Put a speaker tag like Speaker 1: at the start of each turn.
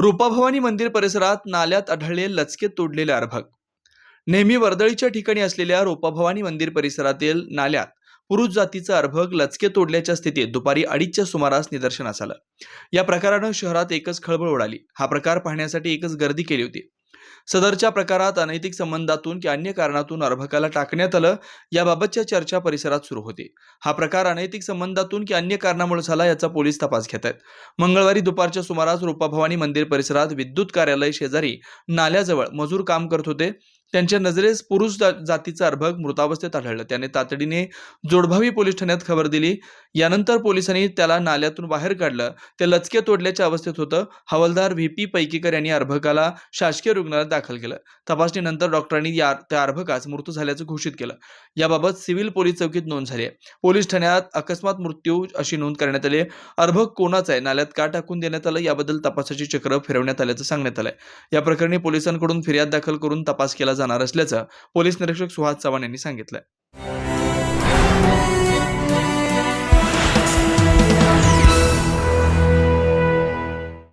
Speaker 1: रूपाभवानी मंदिर परिसरात नाल्यात आढळले लचके तोडलेले अर्भक नेहमी वर्दळीच्या ठिकाणी असलेल्या रूपाभवानी मंदिर परिसरातील नाल्यात पुरुष जातीचं अर्भक लचके तोडल्याच्या स्थितीत दुपारी अडीचच्या सुमारास निदर्शनास आलं. या प्रकारानं शहरात एकच खळबळ उडाली. हा प्रकार पाहण्यासाठी एकच गर्दी केली होती. सदरच्या प्रकारात अनैतिक संबंधातून की अन्य कारणातून अर्भकाला टाकण्यात आलं याबाबतच्या चर्चा परिसरात सुरू होती. हा प्रकार अनैतिक संबंधातून की अन्य कारणामुळे झाला याचा पोलीस तपास घेत आहेत. मंगळवारी दुपारच्या सुमारास रूपाभवानी मंदिर परिसरात विद्युत कार्यालय शेजारी नाल्याजवळ मजूर काम करत होते. त्यांच्या नजरेस पुरुष जातीचा अर्भक मृतावस्थेत आढळलं. त्याने तातडीने जोडभावी पोलीस ठाण्यात खबर दिली. यानंतर पोलिसांनी त्याला नाल्यातून बाहेर काढलं. ते लचके तोडल्याच्या अवस्थेत होतं. हवालदार व्ही. पी. पैकीकर यांनी अर्भकाला शासकीय रुग्णालयात दाखल केलं. तपासणीनंतर डॉक्टरांनी या त्या अर्भकास मृत झाल्याचं घोषित केलं. याबाबत सिव्हिल पोलीस चौकीत नोंद झाली आहे. पोलीस ठाण्यात अकस्मात मृत्यू अशी नोंद करण्यात आली अर्भक कोणाचा आहे? नाल्यात का टाकून देण्यात आलं? याबद्दल तपासाची चक्र फिरवण्यात आल्याचं सांगण्यात आलंय. या प्रकरणी पोलिसांकडून फिर्याद दाखल करून तपास केला जाणार असल्याचं पोलीस निरीक्षक सुहास चव्हाण यांनी सांगितलं